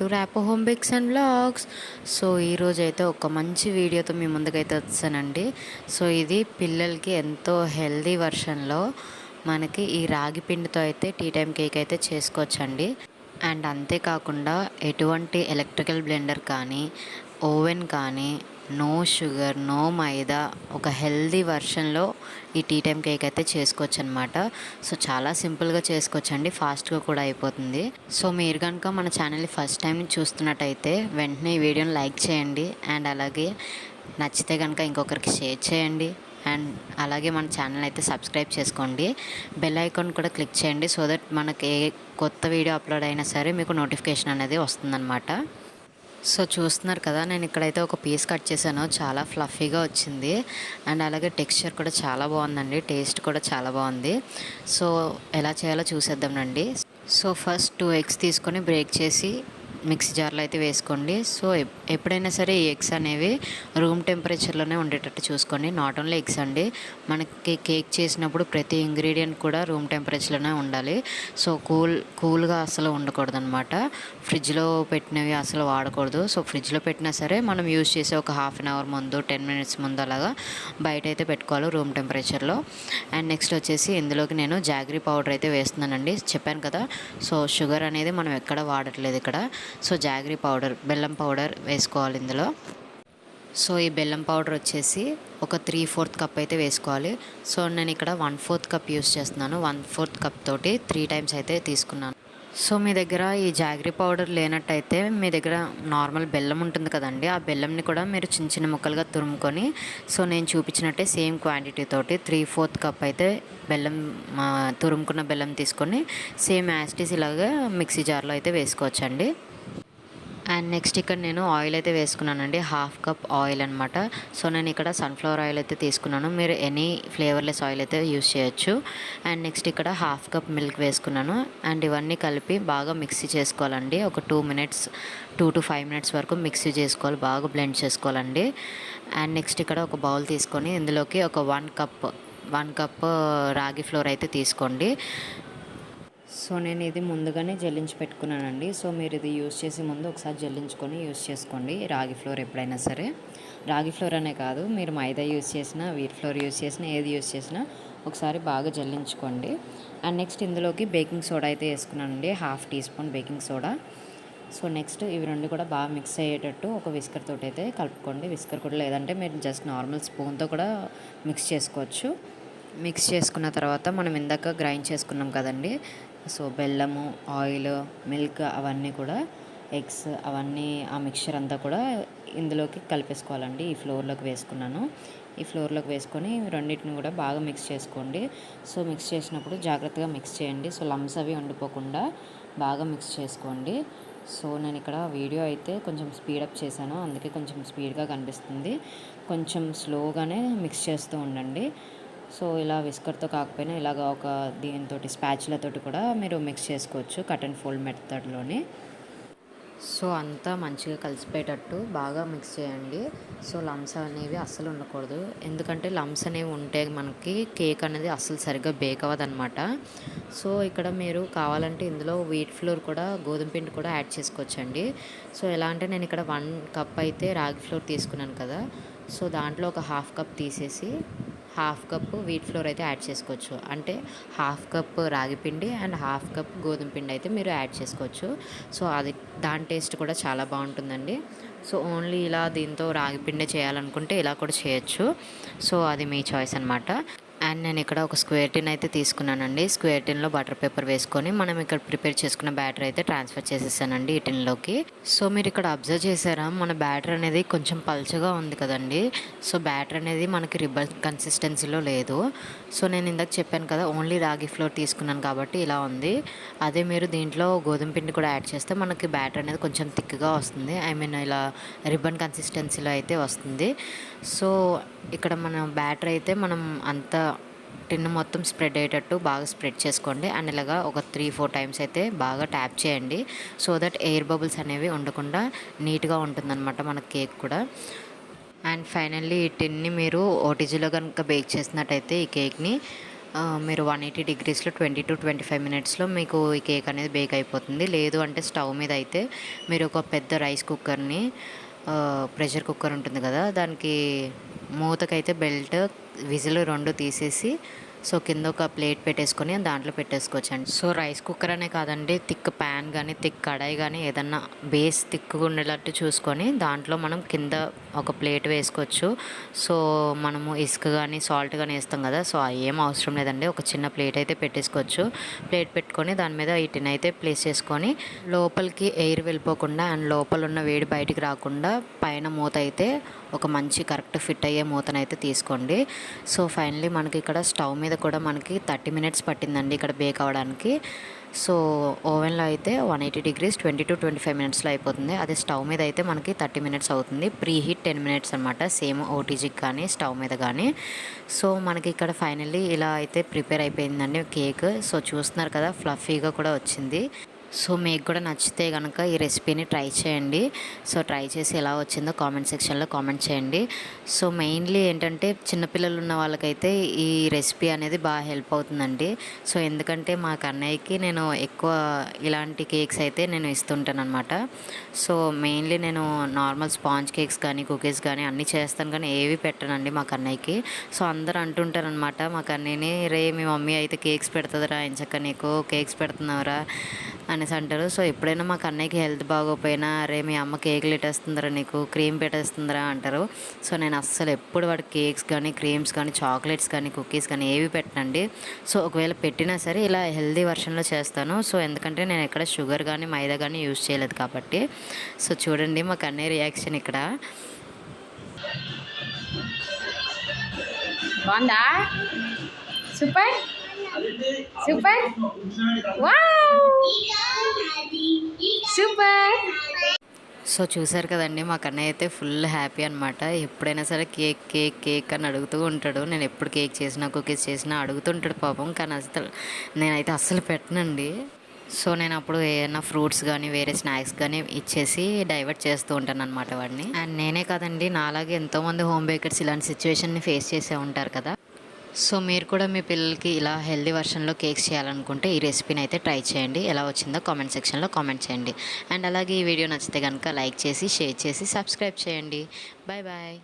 To ర్యాపో home బిక్స్ and blogs. So ఈరోజు అయితే ఒక మంచి వీడియోతో మీ ముందుకైతే వచ్చానండి. సో ఇది పిల్లలకి ఎంతో హెల్దీ వర్షన్లో మనకి ఈ రాగి పిండితో అయితే టీ టైం కేక్ అయితే చేసుకోవచ్చండి. అండ్ అంతేకాకుండా ఎటువంటి ఎలక్ట్రికల్ బ్లెండర్ కానీ ఓవెన్ కానీ నో షుగర్ నో మైదా ఒక హెల్దీ వర్షన్లో ఈ టీ టైం కేక్ అయితే చేసుకోవచ్చు అనమాట సో చాలా సింపుల్గా చేసుకోవచ్చు అండి ఫాస్ట్గా కూడా అయిపోతుంది. సో మీరు కనుక మన ఛానల్ని ఫస్ట్ టైం చూస్తున్నట్టయితే వెంటనే ఈ వీడియోని లైక్ చేయండి. అండ్ అలాగే నచ్చితే కనుక ఇంకొకరికి షేర్ చేయండి. అండ్ అలాగే మన ఛానల్ అయితే సబ్స్క్రైబ్ చేసుకోండి. బెల్ ఐకాన్ కూడా క్లిక్ చేయండి సో దట్ మనకి ఏ కొత్త వీడియో అప్లోడ్ అయినా సరే మీకు నోటిఫికేషన్ అనేది వస్తుందన్నమాట. సో చూస్తున్నారు కదా నేను ఇక్కడైతే ఒక పీస్ కట్ చేశాను. చాలా ఫ్లఫీగా వచ్చింది. అండ్ అలాగే టెక్స్చర్ కూడా చాలా బాగుందండి. టేస్ట్ కూడా చాలా బాగుంది. సో ఎలా చేయాలో చూసేద్దామండి సో ఫస్ట్ టూ ఎగ్స్ తీసుకొని బ్రేక్ చేసి మిక్సీ జార్లో అయితే వేసుకోండి. సో ఎప్పుడైనా సరే ఈ ఎగ్స్ అనేవి రూమ్ టెంపరేచర్లోనే ఉండేటట్టు చూసుకోండి. నాట్ ఓన్లీ ఎగ్స్ అండి. మనకి కేక్ చేసినప్పుడు ప్రతి ఇంగ్రీడియంట్ కూడా రూమ్ టెంపరేచర్లోనే ఉండాలి. సో కూల్ కూల్గా అసలు ఉండకూడదు అనమాట ఫ్రిడ్జ్లో పెట్టినవి అసలు వాడకూడదు. సో ఫ్రిడ్జ్లో పెట్టినా సరే మనం యూజ్ చేసే ఒక హాఫ్ అన్ అవర్ ముందు టెన్ మినిట్స్ ముందు అలాగా బయట అయితే పెట్టుకోవాలి రూమ్ టెంపరేచర్లో. అండ్ నెక్స్ట్ వచ్చేసి ఇందులోకి నేను జాగ్రీ పౌడర్ అయితే వేస్తున్నానండి. చెప్పాను కదా. సో షుగర్ అనేది మనం ఎక్కడ వాడట్లేదు ఇక్కడ. సో జాగ్రీ పౌడర్ బెల్లం పౌడర్ వేసుకోవాలి ఇందులో. సో ఈ బెల్లం పౌడర్ వచ్చేసి ఒక త్రీ ఫోర్త్ కప్ అయితే వేసుకోవాలి. సో నేను ఇక్కడ వన్ ఫోర్త్ కప్ యూస్ చేస్తున్నాను. వన్ ఫోర్త్ కప్ తోటి త్రీ టైమ్స్ అయితే తీసుకున్నాను. సో మీ దగ్గర ఈ జాగ్రీ పౌడర్ లేనట్టయితే మీ దగ్గర నార్మల్ బెల్లం ఉంటుంది కదండి ఆ బెల్లంని కూడా మీరు చిన్న చిన్న ముక్కలుగా తురుముకొని సో నేను చూపించినట్టే సేమ్ క్వాంటిటీ తోటి త్రీ ఫోర్త్ కప్ అయితే బెల్లం తురుముకున్న బెల్లం తీసుకొని సేమ్ యాస్టీస్ ఇలాగా మిక్సీ జార్లో అయితే వేసుకోవచ్చండి. అండ్ నెక్స్ట్ ఇక్కడ నేను ఆయిల్ అయితే వేసుకున్నానండి. హాఫ్ కప్ ఆయిల్ అనమాట సో నేను ఇక్కడ సన్ఫ్లవర్ ఆయిల్ అయితే తీసుకున్నాను. మీరు ఎనీ ఫ్లేవర్లెస్ ఆయిల్ అయితే యూస్ చేయొచ్చు. అండ్ నెక్స్ట్ ఇక్కడ హాఫ్ కప్ మిల్క్ వేసుకున్నాను. అండ్ ఇవన్నీ కలిపి బాగా మిక్సీ చేసుకోవాలండి. ఒక two minutes two to five minutes వరకు మిక్సీ చేసుకోవాలి. బాగా బ్లెండ్ చేసుకోవాలండి. అండ్ నెక్స్ట్ ఇక్కడ ఒక బౌల్ తీసుకొని ఇందులోకి ఒక one cup one cup ragi flour అయితే తీసుకోండి. సో నేను ఇది ముందుగానే జల్లించి పెట్టుకున్నానండి. సో మీరు ఇది యూస్ చేసే ముందు ఒకసారి జల్లించుకొని యూస్ చేసుకోండి. రాగి ఫ్లోర్ ఎప్పుడైనా సరే. రాగి ఫ్లోర్ అనే కాదు మీరు మైదా యూస్ చేసినా వీట్ ఫ్లోర్ యూస్ చేసినా ఏది యూస్ చేసినా ఒకసారి బాగా జల్లించుకోండి. అండ్ నెక్స్ట్ ఇందులోకి బేకింగ్ సోడా అయితే వేసుకున్నానండి. Half teaspoon baking soda. So next ఇవి రెండు కూడా బాగా మిక్స్ అయ్యేటట్టు ఒక విస్కర్ తోటి అయితే కలుపుకోండి. విస్కర్ కూడా లేదంటే మీరు జస్ట్ నార్మల్ స్పూన్తో కూడా మిక్స్ చేసుకోవచ్చు. మిక్స్ చేసుకున్న తర్వాత మనం ఇందాక గ్రైండ్ చేసుకున్నాం కదండి సో బెల్లము ఆయిల్ మిల్క్ అవన్నీ కూడా ఎగ్స్ అవన్నీ ఆ మిక్చర్ అంతా కూడా ఇందులోకి కలిపేసుకోవాలండి. ఈ ఫ్లోర్లోకి వేసుకున్నాను. ఈ ఫ్లోర్లోకి వేసుకొని రెండింటిని కూడా బాగా మిక్స్ చేసుకోండి. సో మిక్స్ చేసినప్పుడు జాగ్రత్తగా మిక్స్ చేయండి. సో లమ్స్ అవి వండిపోకుండా బాగా మిక్స్ చేసుకోండి. సో నేను ఇక్కడ వీడియో అయితే కొంచెం స్పీడప్ చేశాను. అందుకే కొంచెం స్పీడ్గా కనిపిస్తుంది. కొంచెం స్లోగానే మిక్స్ చేస్తూ ఉండండి. సో ఇలా విస్కర్తో కాకపోయినా ఇలాగ ఒక దీనితో స్పాచ్లతోటి కూడా మీరు మిక్స్ చేసుకోవచ్చు కట్ అండ్ ఫోల్డ్ మెథడ్లోనే. సో అంతా మంచిగా కలిసిపోయేటట్టు బాగా మిక్స్ చేయండి. సో లమ్స్ అనేవి అస్సలు ఉండకూడదు. ఎందుకంటే లమ్స్ అనేవి ఉంటే మనకి కేక్ అనేది అస్సలు సరిగ్గా బేక్ అవ్వదన్నమాట. సో ఇక్కడ మీరు కావాలంటే ఇందులో వీట్ ఫ్లోర్ కూడా గోధుమ పిండి కూడా యాడ్ చేసుకోవచ్చండి. సో ఎలా అంటే నేను ఇక్కడ వన్ కప్ అయితే రాగి ఫ్లోర్ తీసుకున్నాను కదా. సో దాంట్లో ఒక హాఫ్ కప్ తీసేసి హాఫ్ కప్ వీట్ ఫ్లోర్ అయితే యాడ్ చేసుకోవచ్చు. అంటే హాఫ్ కప్ రాగి పిండి అండ్ హాఫ్ కప్ గోధుమ పిండి అయితే మీరు యాడ్ చేసుకోవచ్చు. సో అది దాని టేస్ట్ కూడా చాలా బాగుంటుందండి. సో ఓన్లీ ఇలా దీంతో రాగి పిండి చేయాలనుకుంటే ఇలా కూడా చేయొచ్చు. సో అది మీ చాయిస్ అనమాట అండ్ నేను ఇక్కడ ఒక స్క్వేర్ టిన్ అయితే తీసుకున్నానండి. స్క్వేర్ టిన్లో బటర్ పేపర్ వేసుకొని మనం ఇక్కడ ప్రిపేర్ చేసుకున్న బ్యాటర్ అయితే ట్రాన్స్ఫర్ చేసేసానండి ఈ టిన్లోకి సో మీరు ఇక్కడ అబ్జర్వ్ చేశారా? మన బ్యాటర్ అనేది కొంచెం పల్చగా ఉంది కదండి. సో బ్యాటర్ అనేది మనకి రిబ్బన్ కన్సిస్టెన్సీలో లేదు. సో నేను ఇందాక చెప్పాను కదా ఓన్లీ రాగి ఫ్లోర్ తీసుకున్నాను కాబట్టి ఇలా ఉంది. అదే మీరు దీంట్లో గోధుమ పిండి కూడా యాడ్ చేస్తే మనకి బ్యాటర్ అనేది కొంచెం థిక్గా వస్తుంది. ఐ మీన్ ఇలా రిబ్బన్ కన్సిస్టెన్సీలో అయితే వస్తుంది. సో ఇక్కడ మన బ్యాటర్ అయితే మనం అంత టిన్ మొత్తం స్ప్రెడ్ అయ్యేటట్టు బాగా స్ప్రెడ్ చేసుకోండి. అండ్ ఇలాగా ఒక త్రీ ఫోర్ టైమ్స్ అయితే బాగా ట్యాప్ చేయండి. సో దట్ ఎయిర్ బబుల్స్ అనేవి ఉండకుండా నీట్గా ఉంటుందన్నమాట మన కేక్ కూడా. అండ్ ఫైనల్లీ ఈ టిన్ని మీరు ఓటీజీలో కనుక బేక్ చేసినట్టయితే ఈ కేక్ని మీరు వన్ ఎయిటీ డిగ్రీస్లో ట్వంటీ టు ట్వంటీ ఫైవ్ మినిట్స్లో మీకు ఈ కేక్ అనేది బేక్ అయిపోతుంది. లేదు అంటే స్టవ్ మీద అయితే మీరు ఒక పెద్ద రైస్ కుక్కర్ని ప్రెషర్ కుక్కర్ ఉంటుంది కదా దానికి మూతకైతే బెల్ట్ విజిల్ రెండు తీసేసి సో కింద ఒక ప్లేట్ పెట్టేసుకొని దాంట్లో పెట్టేసుకోవచ్చు అండి సో రైస్ కుక్కర్ అనే కాదండి థిక్ ప్యాన్ కానీ థిక్ కడాయి కానీ ఏదన్నా బేస్ థిక్గా ఉండేటట్టు చూసుకొని దాంట్లో మనం కింద ఒక ప్లేట్ వేసుకోవచ్చు. సో మనము ఇసుక కానీ సాల్ట్ కానీ వేస్తాం కదా సో అవి ఏం అవసరం లేదండి. ఒక చిన్న ప్లేట్ అయితే పెట్టేసుకోవచ్చు. ప్లేట్ పెట్టుకొని దాని మీద వీటిని అయితే ప్లేస్ చేసుకొని లోపలికి ఎయిర్ వెళ్ళిపోకుండా అండ్ లోపల ఉన్న వేడి బయటికి రాకుండా పైన మూత అయితే ఒక మంచి కరెక్ట్ ఫిట్ అయ్యే మూతనైతే తీసుకోండి. సో ఫైనలీ మనకి ఇక్కడ స్టవ్ మీద కూడా మనకి థర్టీ మినిట్స్ పట్టిందండి ఇక్కడ బేక్ అవ్వడానికి. సో ఓవెన్లో అయితే one eighty degrees twenty to twenty five మినిట్స్లో అయిపోతుంది. అదే స్టవ్ మీద అయితే మనకి థర్టీ మినిట్స్ అవుతుంది. ప్రీ హీట్ టెన్ మినిట్స్ అనమాట సేమ్ ఓటీజీకి కానీ స్టవ్ మీద కానీ. సో మనకి ఇక్కడ ఫైనల్లీ ఇలా అయితే ప్రిపేర్ అయిపోయిందండి కేక్ సో చూస్తున్నారు కదా ఫ్లఫీగా కూడా వచ్చింది. సో మీకు కూడా నచ్చితే కనుక ఈ రెసిపీని ట్రై చేయండి. సో ట్రై చేసి ఎలా వచ్చిందో కామెంట్ సెక్షన్లో కామెంట్ చేయండి. సో మెయిన్లీ ఏంటంటే చిన్నపిల్లలు ఉన్న వాళ్ళకైతే ఈ రెసిపీ అనేది బాగా హెల్ప్ అవుతుందండి. సో ఎందుకంటే మా కన్నయ్యకి నేను ఎక్కువ ఇలాంటి కేక్స్ అయితే నేను ఇస్తుంటాను అనమాట సో మెయిన్లీ నేను నార్మల్ స్పాంజ్ కేక్స్ కానీ కుకీస్ కానీ అన్నీ చేస్తాను కానీ ఏవి పెట్టనండి మా కన్నయ్యకి. సో అందరూ అంటుంటారనమాట మా కన్నయ్యని రే మీ మమ్మీ అయితే కేక్స్ పెడుతుందిరా ఇంచక్క నీకు కేక్స్ పెడుతున్నావురా అనేసి అంటారు. సో ఎప్పుడైనా మా కన్నయ్యకి హెల్త్ బాగోపోయినా అరే మీ అమ్మ కేకులు పెట్టేస్తుందిరా నీకు క్రీమ్ పెట్టేస్తుందిరా అంటారు. సో నేను అస్సలు ఎప్పుడు వాడి కేక్స్ కానీ క్రీమ్స్ కానీ చాక్లెట్స్ కానీ కుకీస్ కానీ ఏవి పెట్టనండి. సో ఒకవేళ పెట్టినా సరే ఇలా హెల్దీ వర్షన్లో చేస్తాను. సో ఎందుకంటే నేను ఎక్కడ షుగర్ కానీ మైదా కానీ యూజ్ చేయలేదు కాబట్టి. సో చూడండి మా కన్నయ్య రియాక్షన్ ఇక్కడ. బాగుందా? Super. Super wow super so చూసారు కదండి మా కన్నయ్య అయితే ఫుల్ హ్యాపీ అనమాట ఎప్పుడైనా సరే కేక్ కేక్ కేక్ అని అడుగుతూ ఉంటాడు. నేను ఎప్పుడు కేక్ చేసినా కుకీస్ చేసినా అడుగుతుంటాడు పాపం. కానీ అసలు నేనైతే అస్సలు పెట్టనండి. సో నేను అప్పుడు ఏమైనా ఫ్రూట్స్ కానీ వేరే స్నాక్స్ కానీ ఇచ్చేసి డైవర్ట్ చేస్తూ ఉంటాను అనమాట వాడిని. అండ్ నేనే కాదండి నాలాగే ఎంతోమంది హోమ్ బేకర్స్ ఇలాంటి సిచ్యువేషన్ని ఫేస్ చేసే ఉంటారు కదా. సో మీరు కూడా మీ పిల్లలకి ఇలా హెల్దీ వర్షన్లో కేక్స్ చేయాలనుకుంటే ఈ రెసిపీని అయితే ట్రై చేయండి. ఎలా వచ్చిందో కామెంట్ సెక్షన్లో కామెంట్ చేయండి. అండ్ అలాగే ఈ వీడియో నచ్చితే కనుక లైక్ చేసి షేర్ చేసి సబ్స్క్రైబ్ చేయండి. Bye bye.